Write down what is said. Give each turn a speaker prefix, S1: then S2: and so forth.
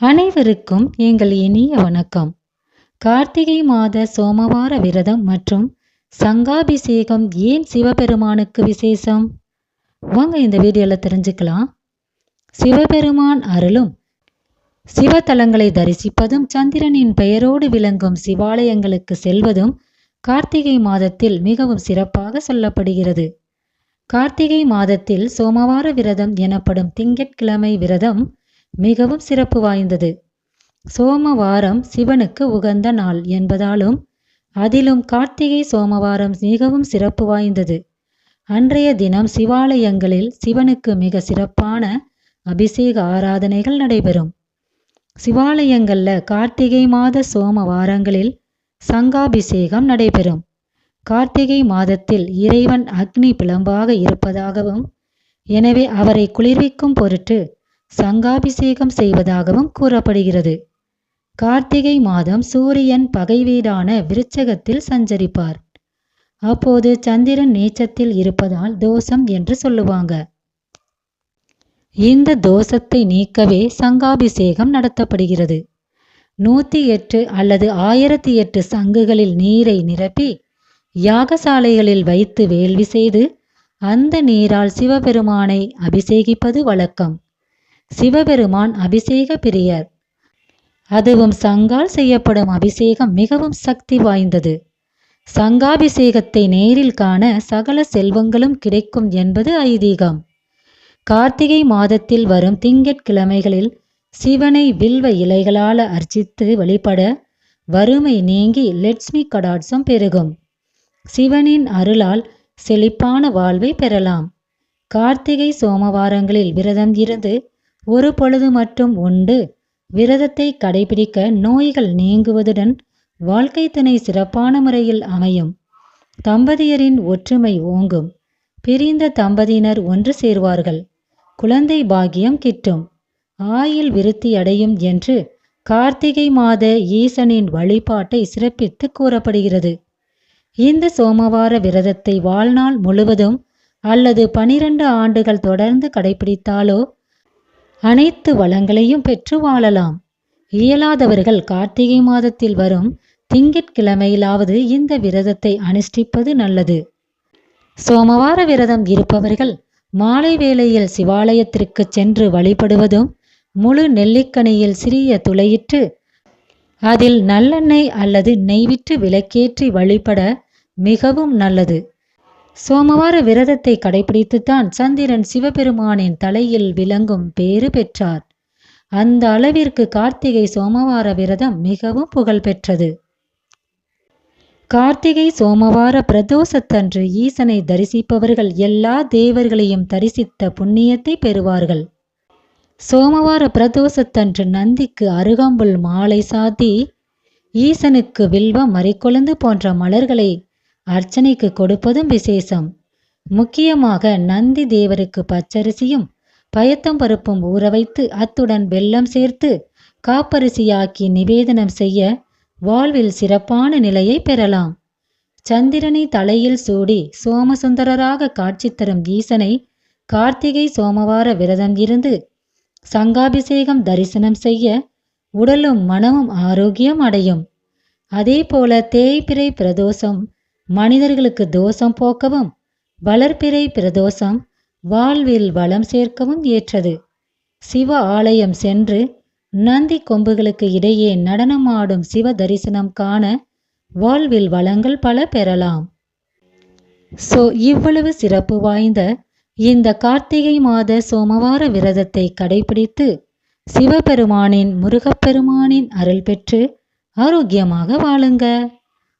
S1: அனைவருக்கும் எங்கள் இனிய வணக்கம். கார்த்திகை மாத சோமவார விரதம் மற்றும் சங்காபிஷேகம் ஏன் சிவபெருமானுக்கு விசேஷம்? வாங்க இந்த வீடியோவில் தெரிஞ்சுக்கலாம். சிவபெருமான் அருளும் சிவத்தலங்களை தரிசிப்பதும் சந்திரனின் பெயரோடு விளங்கும் சிவாலயங்களுக்கு செல்வதும் கார்த்திகை மாதத்தில் மிகவும் சிறப்பாக சொல்லப்படுகிறது. கார்த்திகை மாதத்தில் சோமவார விரதம் எனப்படும் திங்கட்கிழமை விரதம் மிகவும் சிறப்பு வாய்ந்தது. சோமவாரம் சிவனுக்கு உகந்த நாள் என்பதாலும் அதிலும் கார்த்திகை சோமவாரம் மிகவும் சிறப்பு வாய்ந்தது. அன்றைய தினம் சிவாலயங்களில் சிவனுக்கு மிக சிறப்பான அபிஷேக ஆராதனைகள் நடைபெறும். சிவாலயங்கள்ல கார்த்திகை மாத சோமவாரங்களில் சங்காபிஷேகம் நடைபெறும். கார்த்திகை மாதத்தில் இறைவன் அக்னி பிளம்பாக இருப்பதாகவும் எனவே அவரை குளிர்விக்கும் பொருட்டு சங்காபிஷேகம் செய்வதாகவும் கூறப்படுகிறது. கார்த்திகை மாதம் சூரியன் பகை வீடான விருச்சகத்தில் சஞ்சரிப்பார். அப்போது சந்திரன் நீச்சத்தில் இருப்பதால் தோஷம் என்று சொல்லுவாங்க. இந்த தோஷத்தை நீக்கவே சங்காபிஷேகம் நடத்தப்படுகிறது. நூத்தி எட்டு அல்லது ஆயிரத்தி எட்டு சங்குகளில் நீரை நிரப்பி யாகசாலைகளில் வைத்து வேள்வி செய்து அந்த நீரால் சிவபெருமானை அபிஷேகிப்பது வழக்கம். சிவபெருமான் அபிஷேக பிரியர். அதுவும் சங்கால் செய்யப்படும் அபிஷேகம் மிகவும் சக்தி வாய்ந்தது. சங்காபிஷேகத்தை நேரில் காண சகல செல்வங்களும் கிடைக்கும் என்பது ஐதீகம். கார்த்திகை மாதத்தில் வரும் திங்கட்கிழமைகளில் சிவனை வில்வ இலைகளால் அர்ச்சித்து வழிபட வறுமை நீங்கி லட்சுமி கடாட்சம் பெருகும். சிவனின் அருளால் செழிப்பான வாழ்வை பெறலாம். கார்த்திகை சோமவாரங்களில் விரதம் இருந்து ஒரு பொழுது மட்டும் உண்டு. விரதத்தை கடைபிடிக்க நோய்கள் நீங்குவதுடன் வாழ்க்கை துணை சிறப்பான முறையில் அமையும். தம்பதியரின் ஒற்றுமை ஓங்கும். பிரிந்த தம்பதியினர் ஒன்று சேர்வார்கள். குழந்தை பாக்கியம் கிட்டும். ஆயில் விருத்தி அடையும் என்று கார்த்திகை மாத ஈசனின் வழிபாட்டை சிறப்பித்து கூறப்படுகிறது. இந்த சோமவார விரதத்தை வாழ்நாள் முழுவதும் அல்லது பனிரெண்டு ஆண்டுகள் தொடர்ந்து கடைபிடித்தாலோ அனைத்து வளங்களையும் பெற்று வாழலாம். இயலாதவர்கள் கார்த்திகை மாதத்தில் வரும் திங்கட்கிழமையிலாவது இந்த விரதத்தை அனுஷ்டிப்பது நல்லது. சோமவார விரதம் இருப்பவர்கள் மாலை வேளையில் சிவாலயத்திற்கு சென்று வழிபடுவதும் முழு நெல்லிக்கனியில் சிறிய துளையிட்டு அதில் நல்லெண்ணெய் அல்லது நெய்விட்டு விளக்கேற்றி வழிபட மிகவும் நல்லது. சோமவார விரதத்தை கடைபிடித்துத்தான் சந்திரன் சிவபெருமானின் தலையில் விளங்கும் பேறு பெற்றார். அந்த அளவிற்கு கார்த்திகை சோமவார விரதம் மிகவும் புகழ் பெற்றது. கார்த்திகை சோமவார பிரதோஷத்தன்று ஈசனை தரிசிப்பவர்கள் எல்லா தேவர்களையும் தரிசித்த புண்ணியத்தை பெறுவார்கள். சோமவார பிரதோஷத்தன்று நந்திக்கு அருகம்புல் மாலை சாத்தி ஈசனுக்கு வில்வம் மறிக்கொழுந்து போன்ற மலர்களை அர்ச்சனைக்கு கொடுப்பதும் விசேஷம். முக்கியமாக நந்தி தேவருக்கு பச்சரிசியும் பயத்தம் பருப்பும் ஊற வைத்து அத்துடன் வெல்லம் சேர்த்து காப்பரிசியாக்கி நிவேதனம் செய்ய வாழ்வில் சிறப்பான நிலையை பெறலாம். சந்திரனை தலையில் சூடி சோமசுந்தரராக காட்சி தரும் ஈசனை கார்த்திகை சோமவார விரதம் இருந்து சங்காபிஷேகம் தரிசனம் செய்ய உடலும் மனமும் ஆரோக்கியம் அடையும். அதே போல தேய்பிரை பிரதோஷம் மனிதர்களுக்கு தோஷம் போக்கவும் வளர்பிறை பிரதோஷம் வாழ்வில் வளம் சேர்க்கவும் ஏற்றது. சிவ ஆலயம் சென்று நந்தி கொம்புகளுக்கு இடையே நடனமாடும் சிவ தரிசனம் காண வாழ்வில் வளங்கள் பல பெறலாம். சோ இவ்வளவு சிறப்பு வாய்ந்த இந்த கார்த்திகை மாத சோமவார விரதத்தை கடைபிடித்து சிவபெருமானின் முருகப்பெருமானின் அருள் பெற்று ஆரோக்கியமாக வாழுங்க.